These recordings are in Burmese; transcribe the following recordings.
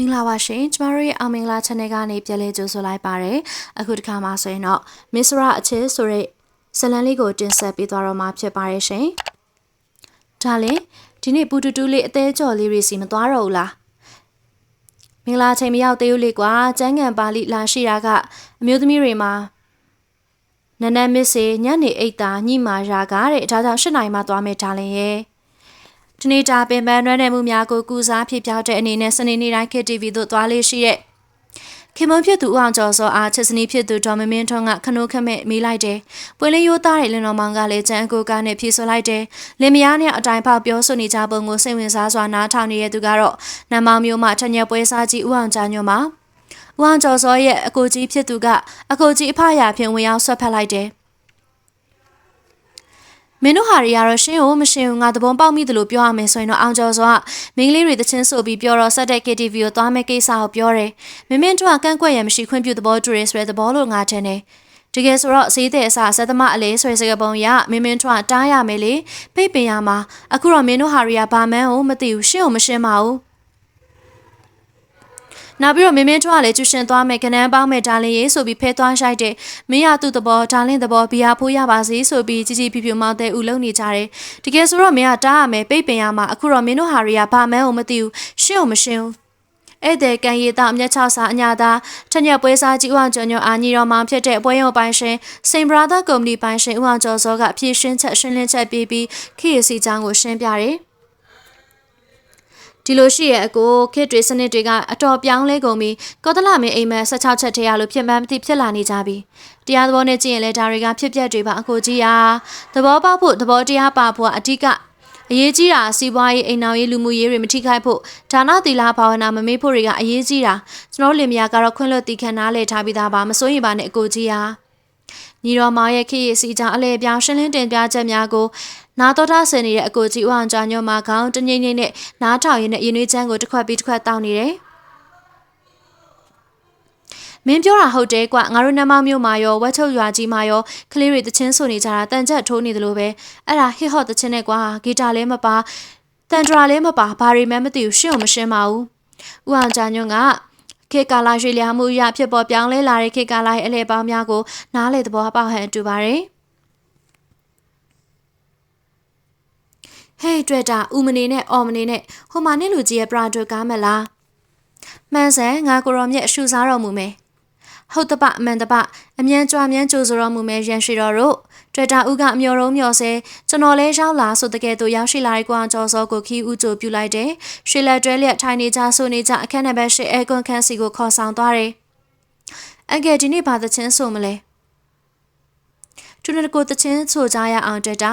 မင်္ဂလာပါရှင်ကျမတို့ရဲ့အောင်မင်္ဂလာ channel ကနေပြန်လည်ကြိုဆိုလိုက်ပါရယ်အခုတစ်ခါမှဆိုရင်တော့မစ္စရာအချစ်ဆိုတဲ့ဇလန်လေးကိုတင်ဆက်ပေးသွားတော့မှာဖြစ်ပါရယ်ရှင်ဒါလည်းဒီနေ့ပူတူတူလေးအသေးကြော်လေးတွေစီမသွားတော့ဘူးလားမင်္ဂလာချိန်မရောက်သေးဘူးလေကွာကျန်းကန်ပါဠိလာရှိတာကအမျိုးသမီးတွေမှာနနမစ်စေညနေအိတ်တာညိမာရာကတဲ့ဒါကြောင့်၈နိုင်မှသွားမယ်ဒါလည်းရဲ့ ဒီနေ့တာပင်ပန်းရွမ်းနယ်မှုများကိုကုစားဖြစ်ပြောက်တဲ့အနေနဲ့စနေနေ့တိုင်း KTV သို့သွားလေးရှိတဲ့ခင်မွန်ဖြစ်သူဦးအောင်ကျော်စောအားချစ်စနီးဖြစ်သူဒေါ်မမင်းထွန်းကခနိုးခမဲ့မေးလိုက်တယ်။ပွင့်လင်းရိုးသားတဲ့လင်တော်မောင်ကလည်းကြံအကိုကနဲ့ဖြေဆိုလိုက်တယ်။လင်မယားနဲ့အတိုင်းဖောက်ပြောဆိုနေကြပုံကိုစိတ်ဝင်စားစွာနားထောင်နေတဲ့သူကတော့နမောင်မျိုးမှထညက်ပွဲစားကြီးဦးအောင်ကြညွန့်မှာဦးအောင်ကျော်စောရဲ့အကိုကြီးဖြစ်သူကအကိုကြီးအဖရာဖြင့်ဝင်ရောက်ဆွတ်ဖက်လိုက်တယ်။ မင်းတို့ဟာတွေကတော့ရှင်းကိုမရှင်းဘူးငါသဘောပေါက်မိတယ်လို့ပြောရမယ်ဆိုရင်တော့အောင်ကျော်စောကမင်းကလေးတွေတချင်းဆိုပြီးပြောတော့ဆက်တဲ့ KTV ကိုသွားမယ့်ကိစ္စကိုပြောတယ်မင်းမင်းတို့ကကန့်ကွက်ရမရှိခွင့်ပြုသဘောတူရဲဆိုတဲ့သဘောလို့ငါထင်တယ်တကယ်ဆိုတော့ဈေးတဲ့အစဆက်သမားအလေးဆွဲစကပုံရမင်းမင်းထွန်းတားရမယ်လေပိတ်ပင်ရမှာအခုတော့မင်းတို့ဟာရီယာဘာမန်းကိုမသိဘူးရှင်းကိုမရှင်းပါဘူး နောက်ပြီးတော့မင်းမင်းထွန်းကလည်းကျူရှင်သွားမယ်ကနန်းပေါင်းမယ်ဒါလင်းရေးဆိုပြီးဖဲသွားရှိုက်တယ်မင်းရသူ့သဘောဒါလင်းသဘောဘီယာဖိုးရပါစေဆိုပြီးကြီးကြီးဖြူဖြူမောင်းတဲ့ဦးလုံးနေကြတယ်တကယ်ဆိုတော့မင်းကတားရမယ်ပိတ်ပင်ရမှာအခုတော့မင်းတို့ဟာရီယာဘာမန်းကိုမသိဘူးရှင်းကိုမရှင်းဘူးဧည့်သည်ကန်ရီတာအမျက်6စာအညာသာထညက်ပွဲစားကြီးဦးအောင်ကျော်ညွန့်အာညီတော်မောင်ဖြစ်တဲ့ပွဲရုံပိုင်ရှင်စိန်ဘရာသာကုမ္ပဏီပိုင်ရှင်ဦးအောင်ကျော်စောကအဖြစ်ရှင်းချက်ရှင်းလင်းချက်ပေးပြီးခေရစီချောင်းကိုရှင်းပြတယ် ဒီလိုရှိရဲ့အကိုခေတ်တွေစနစ်တွေကအတော်ပြောင်းလဲကုန်ပြီးကောသလမင်းအိမ်မက်16ချက်ထဲရလို့ဖြစ်မှန်းမသိဖြစ်လာနေကြပြီတရားသဘောနဲ့ကြည့်ရင်လည်းဒါတွေကဖြစ်ပျက်တွေပါအကိုကြီးဟာသဘောပေါက်ဖို့သဘောတရားပါဖို့အဓိကအရေးကြီးတာစီးပွားရေးအိမ်အောင်ရေးလူမှုရေးတွေမထိခိုက်ဖို့ဒါနသီလဘာဝနာမမေ့ဖို့တွေကအရေးကြီးတာကျွန်တော်လင်မယားကတော့ခွင့်လွှတ်တီခံနားလေထားပြီးသားပါမစိုးရင်ပါနဲ့အကိုကြီးဟာညီတော်မောင်ရဲ့ခေရစီကြောင့်အလဲပြောင်းရှင်းလင်းတင်ပြချက်များကို နာတော်ထားဆင်နေတဲ့အကိုကြီးဦးအောင်ကျော်ညွန့်မှာခေါင်းတငိမ့်ငိမ့်နဲ့နားထောင်ရင်းနဲ့ရင်နှွေးချမ်းကိုတစ်ခွက်ပြီးတစ်ခွက်တောင်းနေတယ်။မင်းပြောတာဟုတ်တယ်ကွငါတို့နှမောင်မျိုးမှာရောဝက်ချုပ်ရွာကြီးမှာရောကလေးတွေတချင်းဆိုနေကြတာတန်ချက်ထိုးနေတယ်လို့ပဲအဲ့ဒါဟစ်ဟော့တချင်းနဲ့ကွာဂီတာလည်းမပါတန်ဒရာလည်းမပါဘာတွေမှမသိဘူးရှင်းအောင်မရှင်းပါဘူး။ဦးအောင်ကျော်ညွန့်ကခေကာလာရွှေလျာမှုရဖြစ်ပေါ်ပြောင်းလဲလာတဲ့ခေကာလာရဲ့အလဲပေါင်းများကိုနားလေသဘောပေါက်ဟန်တူပါတယ်။ ဟေးတွေ့တာဦးမနေနဲ့အော်မနေနဲ့ဟိုမှာနင့်လူကြီးရဲ့ပရာဒိုကားမလားမှန်စဲငါကိုရောမြက်အရှူစားတော်မူမယ်ဟုတ်တပအမှန်တပအမြန်ကြွားမြန်ကြိုဆိုတော်မူမယ်ရန်ရှိတော်တို့တွေ့တာဦးကအမျော်ရုံးမျော်စဲကျွန်တော်လဲရောက်လာဆိုတကယ်တော့ရောက်ရှိလာတဲ့ကွာကျော်စောကိုခီးဦးကြိုပြလိုက်တယ်ရွှေလက်တွဲလျက်ထိုင်နေကြဆိုနေကြအခန်းနံပါတ်၈အဲကွန်ခန်းစီကိုခေါ်ဆောင်သွားတယ်အငယ်ဒီနေ့ဘာသချင်းဆိုမလဲသူတို့ကိုသချင်းဆိုကြရအောင်တွေ့တာ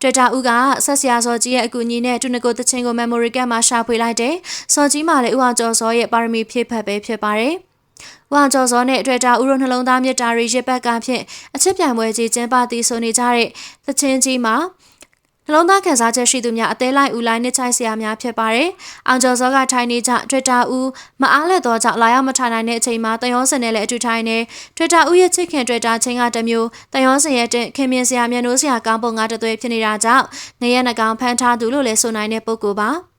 တွေ့တာဦးကဆက်ဆရာစောကြီးရဲ့အကူအညီနဲ့တူနကိုတချင်းကို memory card မှာရှာဖွေလိုက်တယ်။စောကြီးမှလည်းဦးအောင်ကျော်စောရဲ့ပါရမီဖြည့်ဖက်ပဲဖြစ်ပါတယ်။ဦးအောင်ကျော်စောနဲ့တွေ့တာဦးတို့နှလုံးသားမြတ်တာတွေရစ်ပတ်ကဖြင့်အချစ်ပြိုင်ပွဲကြီးကျင်းပသည်ဆိုနေကြတဲ့တချင်းကြီးမှာ နှလုံးသားခံစားချက်ရှိသူများအသေးလိုက်ဦးလိုက်နှစ်ချိုက်ဆရာများဖြစ်ပါတယ်။အောင်ကျော်စောကထိုင်နေကြ Twitter ဦးမအားလက်တော့ကြောင့်လာရောက်မထိုင်နိုင်တဲ့အချိန်မှာတယောစင်နဲ့လည်းအတူထိုင်နေ Twitter ဦးရဲ့ချစ်ခင် Twitter ချင်းကတမျိုးတယောစင်ရဲ့တင်ခင်မြင်ဆရာမျက်နှိုးဆရာကောင်းပုံငါတသွေးဖြစ်နေတာကြောင့်နေရနှကောင်ဖမ်းထားသူလို့လည်းဆိုနိုင်တဲ့ပုဂ္ဂိုလ်ပါ။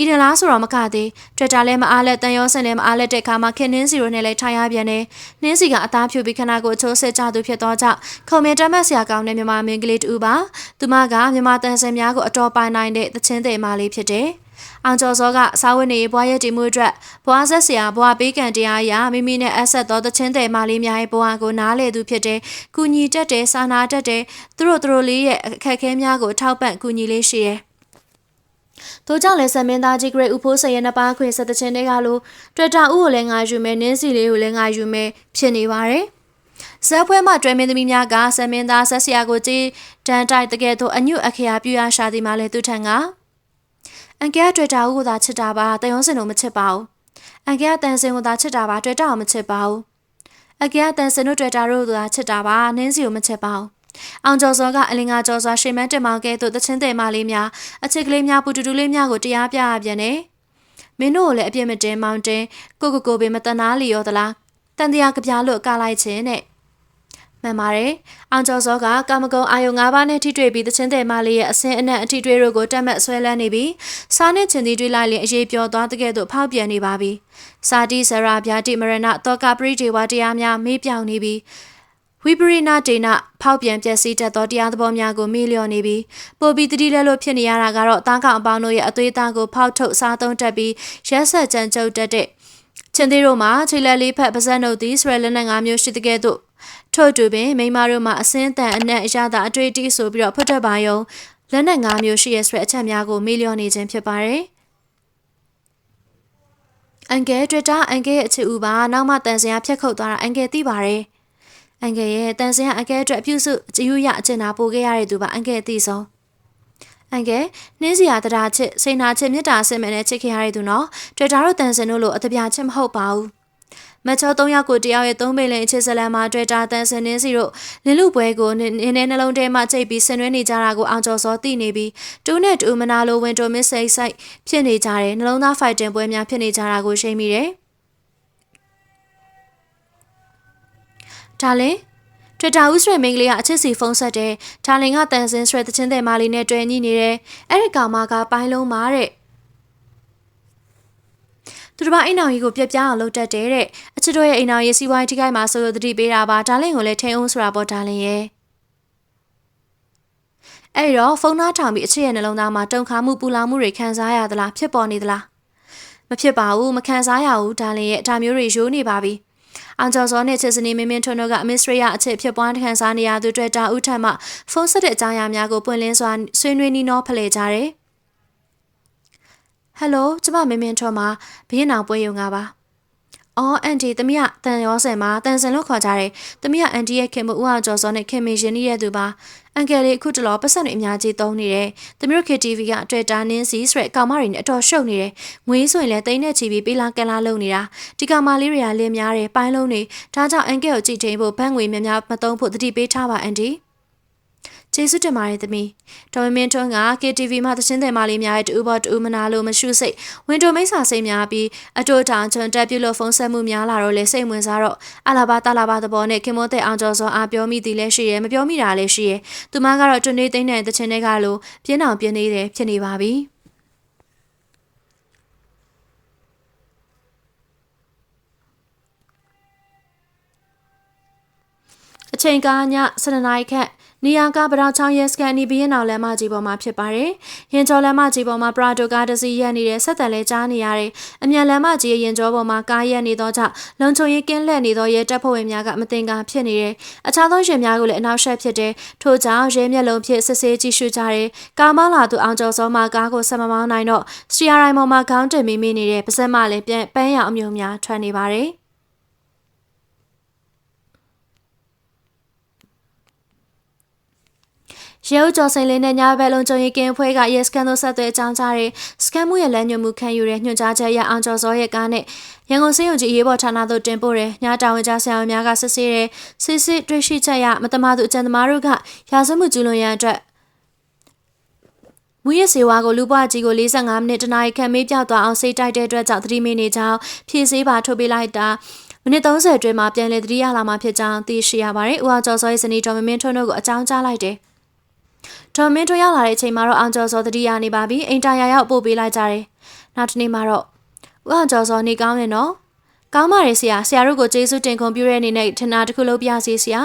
ဤတလားဆိုတော့မကသေး Twitter လည်းမအားလက်တန်ရောစင်လည်းမအားလက်တဲ့အခါမှာခင်နှင်းစီရိုနဲ့လည်းထိုင်ရပြန်တယ်နှင်းစီကအသားဖြူပြီးခဏကိုအချိုးဆက်ကြသူဖြစ်သွားကြောင့်ခုံမင်တမတ်ဆရာကောင်းတဲ့မြန်မာမင်းကလေးတူပါသူမကမြန်မာတန်ဆင်များကိုအတော်ပိုင်နိုင်တဲ့သချင်းသည်မလေးဖြစ်တယ်အောင်ကျော်စောကစားဝတ်နေရေးဘွားရဲ့တီမှုအတွက်ဘွားဆက်ဆရာဘွားပေးကံတရားအရမိမိနဲ့အဆက်သောတချင်းတဲ့မလေးများရဲ့ဘဝကိုနားလေသူဖြစ်တဲ့ကုညီတက်တဲ့စာနာတက်တဲ့သူတို့တို့လေးရဲ့အခက်အခဲများကိုထောက်ပံ့ကုညီလေးရှိရဲ့။ တို့ကြောင့်လည်းဆမ်မင်းသားကြီးဂရိတ်ဦးဖိုးဆရဲ့နှစ်ပါးခွေဆက်တဲ့ချင်းတွေကလို့တွေ့တာဦးကိုလည်းငါယူမယ်နင်းစီလေးကိုလည်းငါယူမယ်ဖြစ်နေပါတယ်။ဇက်ဖွဲမှတွဲမင်းသမီးများကဆမ်မင်းသားဆက်ဆရာကိုကြည်တန်တိုက်တကယ်တော့အညွတ်အခရာပြူရရှာသည်မှလည်းသူထံကအန်ကဲတွေ့တာဦးကိုသာချစ်တာပါတယုံစင်တို့မချစ်ပါဘူး။အန်ကဲတန်စင်ကိုသာချစ်တာပါတွေ့တာကိုမချစ်ပါဘူး။အန်ကဲတန်စင်တို့တွေ့တာတို့သာချစ်တာပါနင်းစီကိုမချစ်ပါဘူး။ အောင်ကျော်စောကအလင်္ကာကျော်စွာရှေမန်းတင်မောင်ကဲ့သို့တချင်းတဲ့မလေးများအချစ်ကလေးများပူတူတူလေးများကိုတရားပြရပြန်တယ်။မင်းတို့ကိုလည်းအပြစ်မတင်မောင်တင်ကိုကိုကိုပင်မတနာလီရောသလားတန်တရားကြပြလို့ကလိုက်ခြင်းနဲ့မမှန်ပါတယ်။အောင်ကျော်စောကကာမဂုဏ်အာယုံ၅ပါးနဲ့ထိတွေ့ပြီးသချင်းတဲ့မလေးရဲ့အစင်းအနက်အထိတွေ့တို့ကိုတက်မှတ်ဆွဲလန်းနေပြီးစားနဲ့ချင်သည်တွေ့လိုက်ရင်အရေးပြောသွားတဲ့ကဲ့သို့ဖောက်ပြန်နေပါပြီ။စာတိဆရာဗျာတိမရဏတောကပရိဒေဝတရားများမေးပြောင်နေပြီး ဝိပရိနာဒေနဖောက်ပြန်ပျက်စီးတတ်သောတရားသဘောများကိုမေ့လျော့နေပြီးပိုပြီးတတိလဲလို့ဖြစ်နေရတာကတော့တားကောင်အပေါင်းတို့ရဲ့အသွေးသားကိုဖောက်ထုတ်စားသုံးတတ်ပြီးရက်ဆက်ကြမ်းကြုတ်တတ်တဲ့ချင်းသေးတို့မှာခြေလက်လေးဖက်ပါဇက်နှုတ်သည်စရလက်နက်၅မျိုးရှိတဲ့ကဲ့သို့ထို့တူပင်မိမာတို့မှာအစင်းတန်အနက်အရသာအတွေ့အထိဆိုပြီးတော့ဖွတ်ထွက်ပါယုံလက်နက်၅မျိုးရှိရဆွဲအချက်များကိုမေ့လျော့နေခြင်းဖြစ်ပါတယ်အန်ကဲ Twitter အန်ကဲရဲ့အချစ်ဦးပါနောက်မှတန်စရာဖြတ်ခုတ်သွားတာအန်ကဲသိပါတယ် အန်ကဲရဲ့တန်စရာအန်ကဲအတွက်အပြုစုအယူရအကျဉ်းနာပို့ခဲ့ရတဲ့သူပါအန်ကဲအသိဆုံးအန်ကဲနှင်းစရာတရားချစ်စိန်နာချစ်မြတ်တာဆင်မယ်နဲ့ချစ်ခဲ့ရတဲ့သူနော် Twitter တို့တန်စင်တို့လိုအတပြာချစ်မဟုတ်ပါဘူးမချော၃ယောက်ကိုတယောက်ရဲ့သုံးပိလင်အခြေဇလန်မှာတွေ့တာတန်စင်နေစီတို့လင်းလူပွဲကိုနင်းနေနှလုံးထဲမှာချိန်ပြီးဆင်နွှဲနေကြတာကိုအောင်ကျော်စောသိနေပြီးတူးနဲ့တူမနာလိုဝင်တိုမစ်စိတ်ဆိုင်ဖြစ်နေကြတယ်နှလုံးသားဖိုက်တင်ပွဲများဖြစ်နေကြတာကိုရှိမိတယ် ဒါလင်တွစ်တာဦးစရမင်းကလေးကအချစ်စီဖုန်းဆက်တယ်။ဒါလင်ကတန်စင်ဆွဲတချင်းတဲ့မာလီနဲ့တွေ့ညှိနေတယ်။အဲ့ဒီကောင်မကပိုင်းလုံးမာတဲ့သူတစ်ပါးအိမ်အောင်ကြီးကိုပြက်ပြားအောင်လုပ်တတ်တယ်တဲ့အချစ်တို့ရဲ့အိမ်အောင်ရေးစီးပွားရေးထိခိုက်မှာဆိုလို့တတိပေးတာပါဒါလင်ကိုလည်းထိန်အောင်ဆိုတာပေါ့ဒါလင်ရဲ့အဲ့တော့ဖုန်းသားထောင်ပြီးအချစ်ရဲ့နှလုံးသားမှာတုန်ခါမှုပူလောင်မှုတွေခံစားရသလားဖြစ်ပေါ်နေသလားမဖြစ်ပါဘူးမခံစားရဘူးဒါလင်ရဲ့ဒါမျိုးတွေရိုးနေပါပြီ အောင်ကျော်စောနဲ့ချစ်စနီမင်းမင်းထွန်းတို့ကအမစ္စရိယအချစ်ဖြစ်ပွားခံစားနေရသူတွေတာဦးထက်မှဖုန်းဆက်တဲ့အကြောင်းအရာများကိုပွင့်လင်းစွာဆွေးနွေးနှီးနှောဖလှယ်ကြတယ်ဟယ်လိုကျမမင်းမင်းထွန်းမှာဘင်းအောင်ပွဲရုံကပါ။ အော်အန်တီသမီးကတန်ရောစင်မှာတန်စင်လို့ခေါ်ကြတယ်။သမီးကအန်တီရဲ့ခင်မဦးအောင်ကျော်စောနဲ့ခင်မင်းရှင်ရဲ့သူပါ။အန်ကယ်လေးအခုတလောပတ်စံတွေအများကြီးသုံးနေတယ်။သမီးတို့ KTV ကအတွေ့တာနင်းစီဆိုတဲ့ကောင်မတွေနဲ့အတော်ရှုပ်နေတယ်။ငွေဆိုရင်လည်းတိန်းနဲ့ချီပြီးပေးလာကန်လာလုပ်နေတာ။ဒီကောင်မလေးတွေကလင်းများတယ်ပိုင်းလုံးနေ။ဒါကြောင့်အန်ကယ်ကိုကြည့်ထိန်ဖို့ဘန်းငွေများများမသုံးဖို့တတိပေးထားပါအန်တီ။ ကျေးဇူးတင်ပါတယ်သမီးဒေါ်မင်းထွန်းက KTV မှာသချင်းတယ်မလေးများရဲ့တူဘောတူမနာလို့မရှုစိတ်ဝင်တိုမိတ်ဆာစိတ်များပြီးအတူတောင်ချွန်တက်ပြုလို့ဖုန်းဆက်မှုများလာတော့လေစိတ်ဝင်စားတော့အလာဘာတလာဘာသဘောနဲ့ခင်မိုးတဲ့အောင်ကျော်စောအားပြောမိသည်လည်းရှိရဲမပြောမိတာလည်းရှိရဲသူမကတော့တွနေသိမ့်တဲ့သချင်းတွေကလို့ပြင်းအောင်ပြင်းနေတယ်ဖြစ်နေပါပြီ ချိန်ကားည7နာရီခန့်နေရာကပရောင်ချောင်းရဲစကန်နီဘီရင်အောင်လမ်းမကြီးပေါ်မှာဖြစ်ပါတယ်။ရင်ကျော်လမ်းမကြီးပေါ်မှာပရာတိုကားတစ်စီးရက်နေတဲ့ဆက်တန်လဲကြားနေရတယ်။အမြန်လမ်းမကြီးရဲ့ရင်ကျော်ပေါ်မှာကားရက်နေသောကြောင့်လုံခြုံရေးကင်းလှည့်နေသောရဲတပ်ဖွဲ့ဝင်များကမတင်ကားဖြစ်နေတယ်။အခြားသောရင်များကိုလည်းအနောက်ရှက်ဖြစ်တယ်။ထို့ကြောင့်ရဲမျက်လုံးဖြစ်စစ်ဆေးကြည့်ရှုကြတယ်။ကားမောင်းလာသူအောင်ကျော်စောမှကားကိုဆက်မမောင်းနိုင်တော့စီယာရိုင်ပေါ်မှာခေါင်းတင်မိမိနေတဲ့ပါစက်မလည်းပြန်ပန်းရအောင်အမျိုးများထွက်နေပါတယ်။ ရဲဦးကျော်စိန်လေးနဲ့ညဘက်လုံးကျုံရီကင်းဖွဲ့ကရဲစကန်တို့ဆက်သွဲအကြောင်းကြားတဲ့စကန်မှုရဲ့လမ်းညွှန်မှုခံယူတဲ့ညွှန်ကြားချက်ရအောင်ကျော်စောရဲ့ကားနဲ့ရန်ကုန်စေယုံကြီးရေးပေါ်ဌာနသို့တင်ပို့တယ်ညတာဝန်ကြားဆရာဝန်များကစစ်ဆေးတယ်စစ်စစ်တွေ့ရှိချက်ရမတမာသူအကြံသမားတို့ကရာဇမှုကျူးလွန်ရန်အတွက်မူရစေဝါကိုလူပွားကြီးကို45မိနစ်တနာရီခန့်မေးပြောက်သွားအောင်စိတ်တိုက်တဲ့အတွက်ကြောင့်သတိမေးနေကြောင်းဖြည့်ဆေးပါထုတ်ပေးလိုက်တာမိနစ်30အတွင်းမှာပြန်လည်သတိရလာမှဖြစ်ကြောင်းသိရှိရပါတယ်။ဦးအောင်ကျော်စောရဲ့ဇနီးတော်မမင်းထွန်းတို့ကိုအကြောင်းကြားလိုက်တယ်။ ဒေါ်မင်းတို့ရောက်လာတဲ့အချိန်မှာတော့အောင်ကျော်စောတတိယနေပါပြီအိမ်တာယာရောက်ပို့ပေးလိုက်ကြတယ်နောက်တစ်နေ့မှာတော့ဦးအောင်ကျော်စောနေကောင်းတယ်နော်ကောင်းပါရဲ့ဆရာဆရာတို့ကိုကျေးဇူးတင်ခွန်ပြုတဲ့အနေနဲ့ထနာတစ်ခုလုပ်ပြစီဆရာ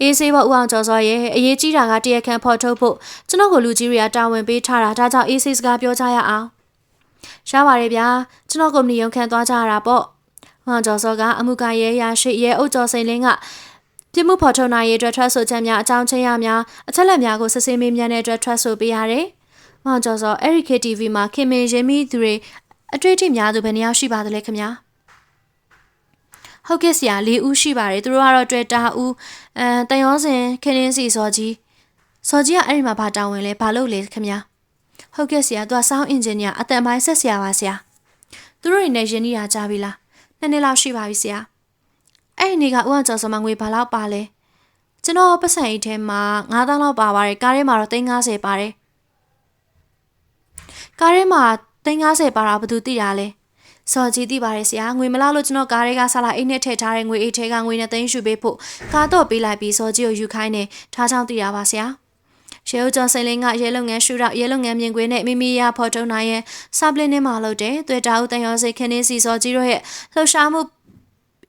အေးဆေးပေါ့ဦးအောင်ကျော်စောရဲ့အရေးကြီးတာကတရခန့်ဖော်ထုတ်ဖို့ကျွန်တော်ကိုလူကြီးတွေကတာဝန်ပေးထားတာဒါကြောင့်အေးဆေးစကားပြောကြရအောင်ရှားပါရဲ့ဗျာကျွန်တော်ကုမ္ပဏီရုံခန့်သွားကြရတာပေါ့ဦးအောင်ကျော်စောကအမှုကရဲရရှိရဲအုပ်ကျော်စိန်လင်းက ပြစ်မှုဖော်ထုတ်နိုင်ရေးအတွက်ထွက်ဆိုချက်များအကြောင်းချင်းရများအချက်လက်များကိုစစ်ဆေးမေးမြန်းတဲ့အတွက်ထွက်ဆိုပေးရတယ်။မောင်ကျော်စော Eric TV မှာခင်မင်ရင်းမိသူတွေအတွေ့အထိများသူဘယ်နှယောက်ရှိပါသလဲခင်ဗျာ။ဟုတ်ကဲ့ဆရာ၄ဦးရှိပါတယ်သူတို့ကတော့တွေ့တာဦးအဲတန်ရောစင်ခင်းင်းစီစောကြီးစောကြီးကအဲ့ဒီမှာဘာတာဝန်လဲဘာလုပ်လဲခင်ဗျာ။ဟုတ်ကဲ့ဆရာသူက sound engineer အတန်ပိုင်းဆက်ဆရာပါဆရာ။သူတို့တွေနဲ့ရင်းနှီးတာကြားပြီလား။နှစ်နှစ်လောက်ရှိပါပြီဆရာ။ အဲ့ဒီနေ့ကဦးအောင်ကျော်စောမငွေဘာလောက်ပါလဲကျွန်တော်ပတ်စံအိတ်ထဲမှာ9000လောက်ပါပါတယ်ကားထဲမှာတော့350ပါတယ်ကားထဲမှာ350ပါတာဘယ်သူသိတာလဲစော်ကြီးသိပါတယ်ဆရာငွေမလားလို့ကျွန်တော်ကားတွေကဆလာအိတ်နဲ့ထည့်ထားတဲ့ငွေအိတ်ထဲကငွေနဲ့သိန်းရှူပေးဖို့ကားတော့ပေးလိုက်ပြီးစော်ကြီးကိုယူခိုင်းနေထားချောင်းသိရပါဆရာရဲဦးကျော်စိန်လင်းကရဲလုပ်ငန်းရှူတော့ရဲလုပ်ငန်းမြင်ကွင်းနဲ့မိမိရဖော်ထုတ်နိုင်ရင်စပလင်းနဲ့မှလုပ်တယ်တွေ့တာဦးတန်ရောစိတ်ခင်းနေစီစော်ကြီးတို့ရဲ့လှုပ်ရှားမှု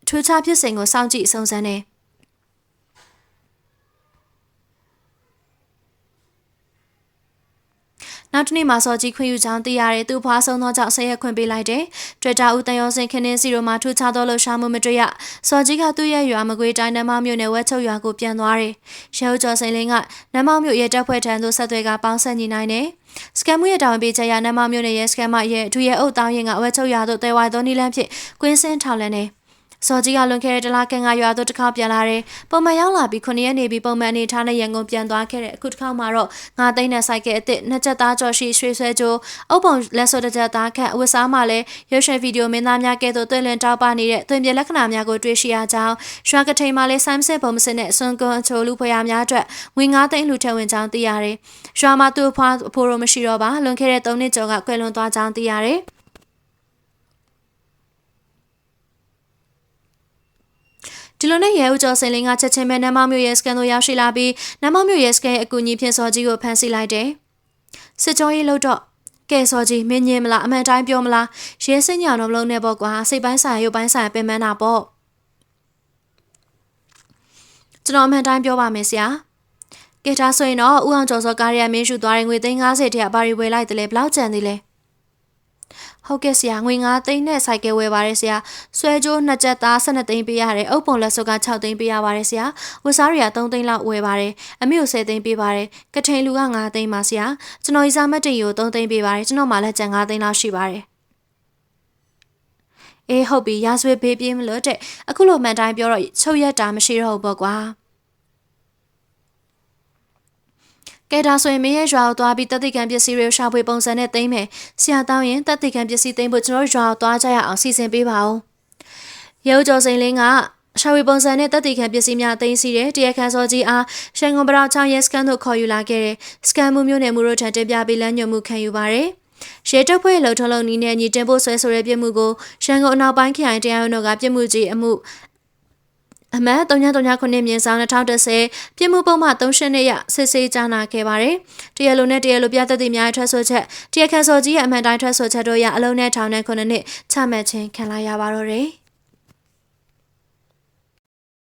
ထူးခြားဖြစ်စဉ်ကိုစောင့်ကြည့်စုံစမ်းနေနောက်တစ်နေ့မှာစော်ကြီးခွင့်ယူကြောင်းသိရတယ်သူဖွားဆုံးသောကြောင့်ဆက်ရက်ခွင့်ပေးလိုက်တယ်။ Twitter ဦးတန်ရောစင်ခင်းင်းစီရိုမှာထူးခြားသောလှုပ်ရှားမှုမတွေ့ရစော်ကြီးကသူ့ရဲ့ရွာမကွေးတိုင်းနမောင်မြို့နယ်ဝက်ချုပ်ရွာကိုပြန်သွားတယ်။ရဲဦးကျော်စိန်လင်းကနမောင်မြို့ရဲတပ်ဖွဲ့ထံသို့ဆက်သွယ်ကပေါင်းဆက်ညီနိုင်တယ်။စကန်မှုရဲ့တာဝန်ပေးချက်ရနမောင်မြို့နယ်ရဲစကန်မရဲ့အထူးရဲအုပ်တောင်းရင်ကဝက်ချုပ်ရွာသို့တဲဝိုင်သောနီလန်းဖြင့်ကွင်းစင်းထောင်လန်းနေ။ စော်ကြီးကလွန်ခဲ့တဲ့တလားကန်ကရွာသို့တစ်ခါပြန်လာတယ်။ပုံမှန်ရောက်လာပြီး9ရက်နေပြီးပုံမှန်အနေထားနဲ့ရန်ကုန်ပြန်သွားခဲ့တဲ့အခုတစ်ခါမှတော့ငါသိန်းနဲ့စိုက်ကဲအစ်စ်နှစ်ချက်သားကြော်ရှိရွှေဆွဲကြိုးအုပ်ပုံလက်စောတစ်ချက်သားခန့်အဝတ်စားမှလည်းရုပ်ရှင်ဗီဒီယိုမင်းသားများကဲ့သို့တွင်လင်တောက်ပနေတဲ့တွင်ပြလက္ခဏာများကိုတွေ့ရှိရကြောင်းရွှာကထိန်မှလည်းဆိုင်းစစ်ပုံမစနဲ့ဆွန်ကွန်အချိုလူဖွေရများအတွက်ငွေ9သိန်းလူထက်ဝင်ကြောင်းသိရတယ်။ရွှာမှာသူ့ဖွားအဖိုးရောမရှိတော့ပါလွန်ခဲ့တဲ့3နှစ်ကျော်ကကွယ်လွန်သွားကြောင်းသိရတယ်။ ဒီလိုနဲ့ရဲဦးကျော်စိန်လင်းကချက်ချင်းပဲနမမြို့ရဲစကန်တို့ရောက်ရှိလာပြီးနမမြို့ရဲစကန်ရဲ့အကူအညီဖြင့်စော်ကြီးကိုဖမ်းဆီးလိုက်တယ်။စစ်ကြောရေးလို့တော့ကဲစော်ကြီးမင်းညင်မလားအမှန်တိုင်းပြောမလားရဲစင်ညာတော့မလုံးနဲ့ပေါ့ကွာစိတ်ပိုင်းဆိုင်ရုပ်ပိုင်းဆိုင်ပင်ပန်းတာပေါ့ကျွန်တော်အမှန်တိုင်းပြောပါမယ်ဆရာကဲဒါဆိုရင်တော့ဦးအောင်ကျော်စောကားရမင်းရှူသွားတဲ့ငွေ350ထက်ဘာရီဝယ်လိုက်တယ်လဲဘလောက်ကျန်သေးလဲ ဟုတ်ကဲ့ဆရာငွေ9သိန်းနဲ့ဆိုင်ကယ်ဝယ်ပါတယ်ဆရာဆွဲကြိုးနှစ်ချက်သား12သိန်းပေးရတယ်အုပ်ပုံလက်စုပ်က6သိန်းပေးရပါတယ်ဆရာဝစားရီက3သိန်းလောက်ဝယ်ပါတယ်အမေကို10သိန်းပေးပါတယ်ကထိန်လူက9သိန်းပါဆရာကျွန်တော်ဤစားမတ်တီကို3သိန်းပေးပါတယ်ကျွန်တော်မှလည်းကျန်9သိန်းလောက်ရှိပါတယ်အေးဟုတ်ပြီရာဇဝေဘေးပြေးမလို့တဲ့အခုလိုမှန်တိုင်းပြောတော့ချုပ်ရက်တာမရှိတော့ဘူးပေါ့ကွာ ကဲဒါဆိုရင်မင်းရဲ့ရွာကိုသွားပြီးတက်သိကံပစ္စည်းတွေရှာဖွေပုံစံနဲ့သိမ်းမယ်။ဆရာတောင်းရင်တက်သိကံပစ္စည်းသိမ်းဖို့ကျွန်တော်ရွာကိုသွားကြရအောင်စီစဉ်ပေးပါဦး။ရုပ်ကျော်စိန်လင်းကရှာဝေပုံစံနဲ့တက်တီခံပစ္စည်းများသိမ်းဆည်းတဲ့တရားခံစောကြီးအားရှန်ကုန်ပရောက်ချောင်းရဲစကန်တို့ခေါ်ယူလာခဲ့တဲ့စကန်မှုမျိုးနယ်မှုတို့ထံတင်ပြပြီးလမ်းညွှန်မှုခံယူပါရယ်။ရဲတပ်ဖွဲ့လှုပ်ထုံးလုံးနီးနဲ့ညီတင်ဖို့ဆွဲဆိုတဲ့ပြစ်မှုကိုရှန်ကုန်အနောက်ပိုင်းခရိုင်တရားရုံးတို့ကပြစ်မှုကြီးအမှု အမှတ်339မြင်းဆောင်2010ပြည်မှုပုံမှ38နှစ်ရစစ်ဆေးကြားနာခဲ့ပါတယ်။တရားလိုနဲ့တရားလိုပြသက်သေများထွက်ဆိုချက်တရားခံစော်ကြီးရဲ့အမှန်တိုင်းထွက်ဆိုချက်တို့ရအလုံးနဲ့ထောင်နဲ့9နှစ်ချမှတ်ခြင်းခံလိုက်ရပါတော့တယ်။